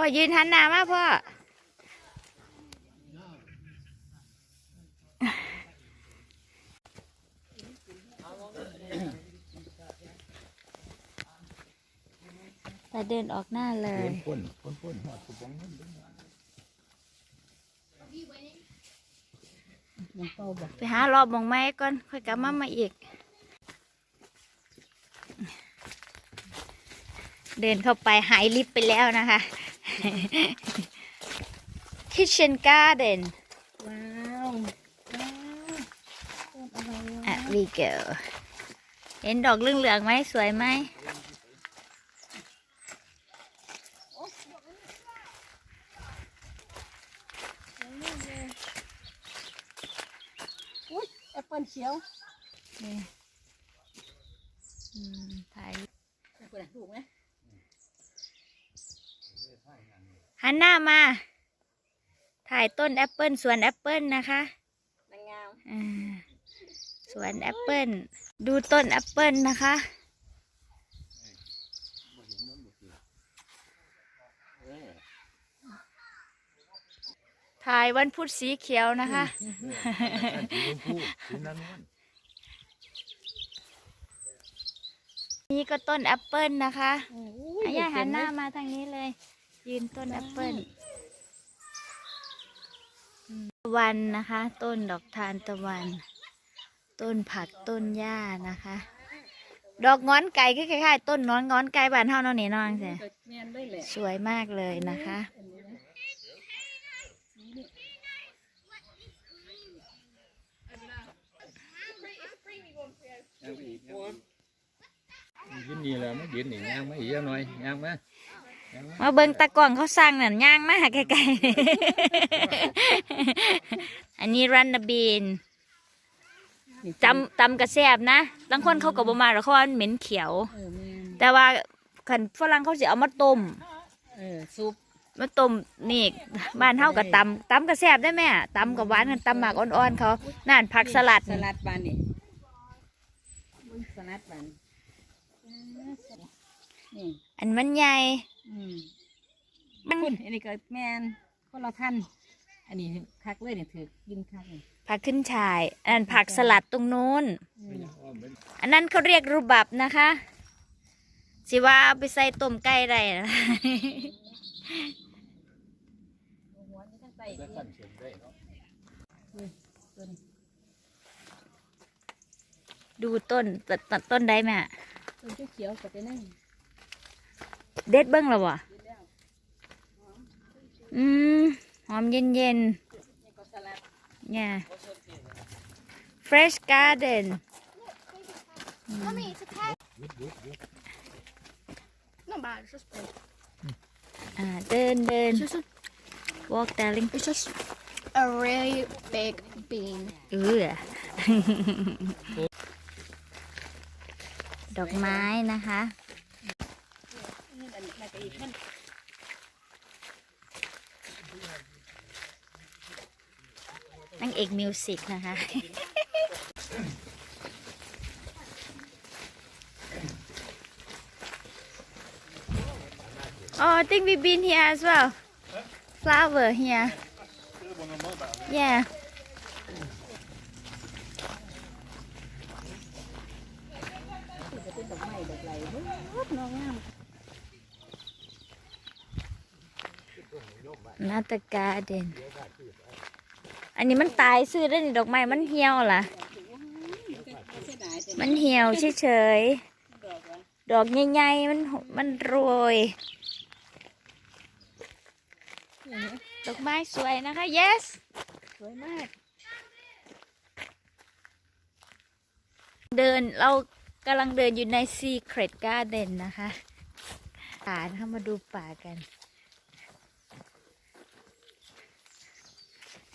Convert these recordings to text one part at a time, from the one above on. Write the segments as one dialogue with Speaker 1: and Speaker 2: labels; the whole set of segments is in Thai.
Speaker 1: พ่อยืนหันหน้ามาพ่อ แต่เดินออกหน้าเลย
Speaker 2: พ่นพ่นพ่นหอดกระป๋องนั่นเด้อ
Speaker 3: ยังเป้าบ่
Speaker 1: ไปหารอบมองไม้ก่อน ค่อยกลับมามาอีก เดินเข้าไปหายลิฟต์ไปแล้วนะคะ Kitchen Garden
Speaker 3: ว้าวว้าวต้นอะไรวะ
Speaker 1: อะ we go เห็นดอกเหลืองๆไหมสวยไหม
Speaker 3: อุ้ยแอปเปิลเขียว
Speaker 1: นี่อืมถ่าย
Speaker 3: เปิดถูกไหม
Speaker 1: หันหน้ามา ถ่ายต้นแอปเปิลสวนแอปเปิลนะคะ
Speaker 3: นางงาม
Speaker 1: อ่าสวนแอปเปิลดูต้นแอปเปิลนะคะถ่ายวันพุธสีเขียวนะคะ
Speaker 2: สีชมพูสีนั้นนวล
Speaker 1: นี่ก็ต้นแอปเปิลนะคะ
Speaker 3: อุ้
Speaker 1: อายาหันหน้ามาทางนี้เลย ยืนต้นแอปเปิลอืมตะวันนะคะ ต้นดอกทานตะวัน ต้นผักต้นหญ้านะคะ ดอกงอนไก่ก็คล้ายๆต้นนอนงอนไก่บ้านเฮาเนาะนี่น้องเสีย
Speaker 3: เกิดแมนได้แหละ
Speaker 1: สวยมากเลยนะคะ
Speaker 3: อันนี้นะ
Speaker 2: ยืนนี่แหละไม่ยืนนี่ย่างไม่อีกหน่อยย่างมาย่าง มา
Speaker 1: มาเบิ่งตะกล้องเขาสร้างนั่นย่างมากใกล้ๆอันนี้รันนาบีน
Speaker 3: นี่
Speaker 1: จำตำกระแซบนะบางคนเขาก็บ่มาหรอกเขาว่ามันเหม็นเขียว
Speaker 3: เออแมน
Speaker 1: แต่ว่าคันฝรั่งเขาสิเอามาต้ม
Speaker 3: เออซุป
Speaker 1: มาต้มนี่บ้านเฮาก็ตำตำกระแซบได้แม่ตำกับหวานกันตำหมากอ่อนๆเขานั่นผักสลัด
Speaker 3: สลัดบานนี่มึงสลัดบานนี่
Speaker 1: อันมันใหญ่
Speaker 3: อืม
Speaker 1: มัน
Speaker 3: คุณอันนี้ก็แมนคนละท่านอันนี้คักเลยเนี่ยถือกินคักนี่
Speaker 1: ผักขึ้นฉ่าย อันนั้นผักสลัดตรงนู้น
Speaker 3: อืม
Speaker 2: อ้อมเป็น
Speaker 1: อันนั้นเขาเรียกรูบับนะคะ สิว่าเอาไปใส่ต้มไก่ได้นะ
Speaker 3: หัวนี่ทั้งใส่
Speaker 2: ได้สั่นเสียงได้เนาะ
Speaker 3: ตัวนี้
Speaker 1: ดูต้นตตต้นได้ไหมอะ
Speaker 3: ต้นเขียวๆกับไปนั่ง
Speaker 1: เด็ดเบิ้งแล้ววะอืม หอมเย็นเย็น
Speaker 3: นี่ก็สลัด
Speaker 1: ๆเนี่ย fresh garden
Speaker 4: Mommy, it's a pet.
Speaker 2: ยุดยุดยุด
Speaker 4: Not bad, it's just big.
Speaker 1: อ่าเดินเดิน
Speaker 4: It's just a,
Speaker 1: walk darling
Speaker 4: it's just a really big bean.
Speaker 1: เออดอกไม้นะคะ
Speaker 3: นี่อันนี้ก็อีกมัน
Speaker 1: นางเอกมิวสิกนะคะ oh I think we've been here as well flower here yeah
Speaker 3: จะเป็นดอกไม้ดอกไหลเบิ่ง นาม
Speaker 1: นาตกาเด่นอันนี้มันตายซื้อได้นดอกไม้มันเหี่ยวล่ะ มันเหี่ยวเฉย
Speaker 3: ดอกวะ
Speaker 1: ๆดอกใหญ่ๆมันมันโรยดอกไม้สวยนะคะ yes
Speaker 3: สวยมาก
Speaker 1: เดินเรากำลังเดินอยู่ใน Secret Garden นะคะป่านะคะมาดูป่ากัน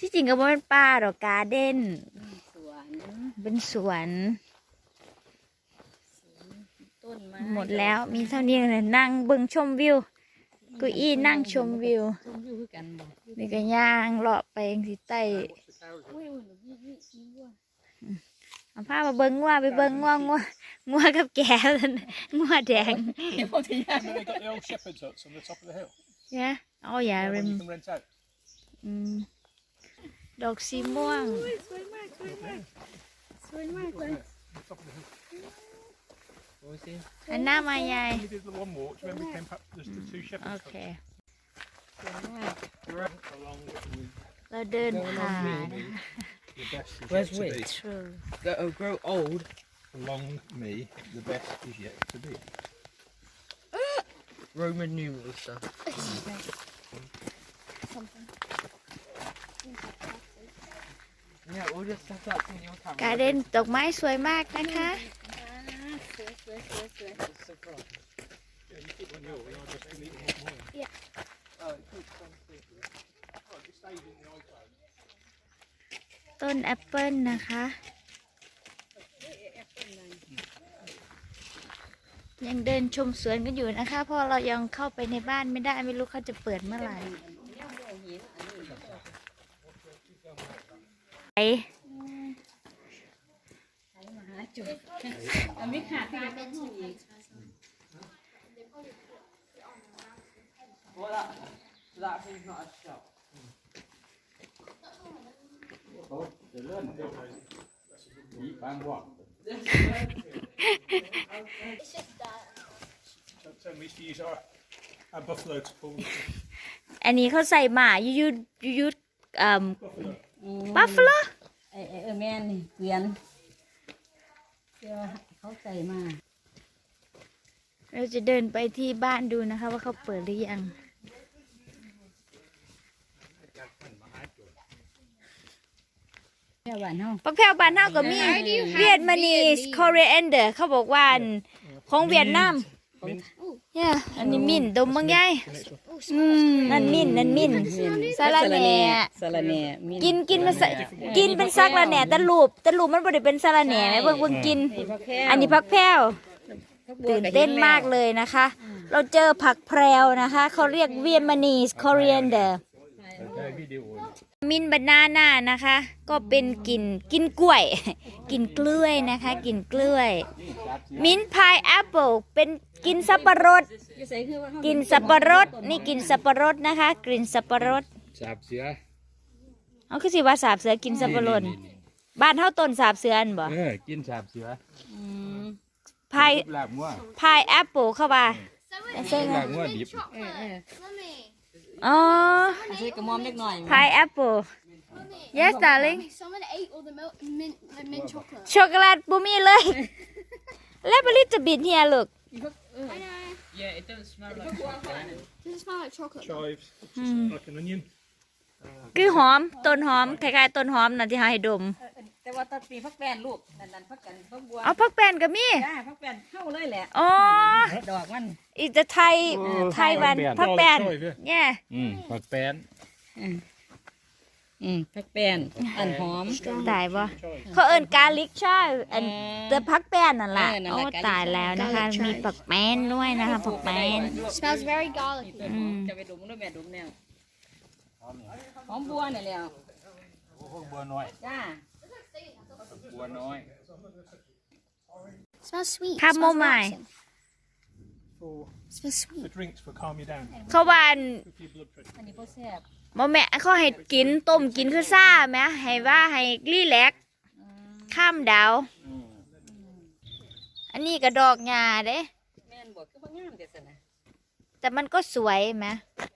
Speaker 1: ที่จริงก็บ่เป็นป่าหรอกการ์เด้น
Speaker 3: สวน
Speaker 1: เป็นสวน
Speaker 3: ต้นไม้
Speaker 1: หมดแล้วมีเท่านี้เลยนั่งเบิ่งชมวิวเกุอี้นั่งชมวิว
Speaker 3: ชมวิวคือกันบ่
Speaker 1: นี่ก็ย่างเลาะไปยังสิใต้
Speaker 3: อุ้ยอุ้ยนี่นี่นี่วัว
Speaker 1: เอาผ้ามาเบิ่งงัวไปเบิ่งงัวงัวงัวกับแก่นั่นงัวแดง
Speaker 3: เดี๋ยวพ่อจะย่าง
Speaker 5: And then they got the old shepherd's huts on the top of the hill.
Speaker 1: เนี่ ยอ๋ออย่า
Speaker 5: Yeah,
Speaker 1: เร
Speaker 5: when
Speaker 1: ม
Speaker 5: you can rent out.
Speaker 1: อืมดอกสีม่วง
Speaker 2: โอ้ยสิ
Speaker 1: อันหน้ามายาย
Speaker 5: When we did the one walk, do you remember we came past there's the two
Speaker 1: โอ
Speaker 5: shepherds
Speaker 1: เค
Speaker 5: along with
Speaker 1: เราเดินผ่าน
Speaker 5: the best is
Speaker 6: Where's
Speaker 5: yet to be.
Speaker 6: which?
Speaker 1: True
Speaker 6: That'll grow old.
Speaker 5: Along me, the best is yet to be.
Speaker 6: Roman numeral stuff.
Speaker 1: การเด่นดอกไม้สวยมากนะคะต้นแอปเปิลนะคะ ยังเดินชมสวนกันอยู่นะคะ เพราะเรายังเข้าไปในบ้านไม่ได้ไม่รู้เขาจะเปิดเมื่อไหร่
Speaker 3: เป้อั
Speaker 2: น
Speaker 1: นี้เขาใส่หมายืดยุย อ่อ
Speaker 5: buffalo.
Speaker 1: บัฟฟาโล
Speaker 3: ไอ้ไอ้เออแม่นนี่เกวียนเดี๋ยวเขาใส่มา
Speaker 1: เราจะเดินไปที่บ้านดูนะคะ ว่าเขาเปิดหรือยัง
Speaker 3: แม่หวานเฮา
Speaker 1: ปักแพรวบ้านเฮาก็มี
Speaker 4: Why do you have
Speaker 1: เวียดมานี
Speaker 4: Vietnamese?
Speaker 1: คอเรียนเดอร์เขาบอกว่าอันของเวียดนาม เนี่ยอันนี้มิ่นดมบางยาย
Speaker 4: Oh,
Speaker 1: อืมนั่นมิ่นนั่นมิ่นสาระแหน่
Speaker 3: สาระแหน่มี
Speaker 1: กินกินมันสะกินเป็นซักละแหน่แต่รูปแต่รูปมันบ่ได้เป็นสาระแหน่แม่เบิ่งเบิ่งกิน
Speaker 3: นี่ผักแพรว
Speaker 1: อันนี้ผักแพรว
Speaker 3: ผักบัว
Speaker 1: ตื่น
Speaker 3: ก็
Speaker 1: เต้น
Speaker 3: ห็แล้ว
Speaker 1: มากเลยนะคะ เราเจอผักแพรวนะคะ เขาเรียกเวียดมานีคอเรียนเดอร์
Speaker 2: ได้วิดีโอ
Speaker 1: มินบานาน่านะคะ ก็เป็นกลิ่นกินกล้วย กินกล้วยนะคะ กินกล้วย มินพายแอปเปิลเป็น กินสับปะรด
Speaker 3: อยู่ใส่คือว่าเฮา
Speaker 1: กินสับปะรด นี่กินสับปะรดนะคะ กลิ่นสับปะรด
Speaker 2: สาบเสือ
Speaker 1: เอาคือสิว่าสาบเสือกินสับปะรด
Speaker 2: นี่นี่
Speaker 1: บ้านเฮาต้นสาบเสืออันบ่
Speaker 2: เออกินสาบเสือ
Speaker 3: อืม
Speaker 1: พาย
Speaker 2: ลาบงัว
Speaker 1: พายแอปเปิลเข้ามา
Speaker 4: Someone
Speaker 1: ใช่ไหม
Speaker 2: ลาบงัวดิบ
Speaker 3: เออเออ
Speaker 4: Mummy.
Speaker 1: อ๋อ
Speaker 3: ใส่กระหมอมเล็กหน่อย
Speaker 1: พายแอปเปิล
Speaker 4: Mummy.
Speaker 1: yes darling
Speaker 4: Someone ate all the milk, mint, the mint chocolate.
Speaker 1: ช็อกโกแลตบ่มีเลย แล้วบริจะบิดเฮียลูก
Speaker 4: I know.
Speaker 6: Yeah, it doesn't smell like chocolate.
Speaker 4: Does it smell like chocolate?
Speaker 5: Chives,
Speaker 1: Hmm.
Speaker 5: like an onion.
Speaker 1: คือหอมต้นหอมคล้ายๆต้นหอมน่ะที่เฮาให้ดม
Speaker 3: แต่ว่าตอนปีพักแป้นลูกนั่นนั่นพักกันพักบัว
Speaker 1: เอาผักแป้นก็มี
Speaker 3: จ้าพักแป้นเข้าเลยแหละ
Speaker 1: อ๋อ
Speaker 3: ดอกมัน
Speaker 1: อีจะไทยไทยวันผักแป้น
Speaker 5: Oh, chive, yeah.
Speaker 1: เนี่ย
Speaker 2: อืมผักแป้น
Speaker 3: อืมพักแป้นอันหอม
Speaker 1: ตายบ่เขาเอิ้นกาลิกใช่อัน
Speaker 3: เออ
Speaker 1: แต่ผักแป้นนั่นล่ะ
Speaker 3: เออนั่น
Speaker 1: โอ้
Speaker 3: แหละ garlic
Speaker 1: ตายแล้วนะคะมีผักแป้นด้วยนะคะผักแป้น
Speaker 4: Smells very garlicky.
Speaker 1: อืม
Speaker 3: จะไปดมด้วยแม่ดมแนวหอมบัวเนี่ยแหล้ว
Speaker 2: โอ้โหบัวน้อย
Speaker 3: จ้า
Speaker 2: บัวน้อย
Speaker 4: smells sweet.
Speaker 1: Chamomile.
Speaker 4: Smells relaxing.
Speaker 5: For
Speaker 4: smells sweet.
Speaker 5: the drinks for calm you down.
Speaker 1: เขาว่าอัน
Speaker 5: With your blood pressure.
Speaker 3: อันนี้พ่อแซ่บ
Speaker 1: บ่แม่เขาให้กินต้มกินคือซ่าแหมให้ว่าให้รีแลกซ์ข้ามดาว อันนี้ก็ดอกหญ้าเด้
Speaker 3: แม่นบอกคือบ่งามเด็ดสนะ
Speaker 1: แต่มันก็สวยไหม
Speaker 3: เ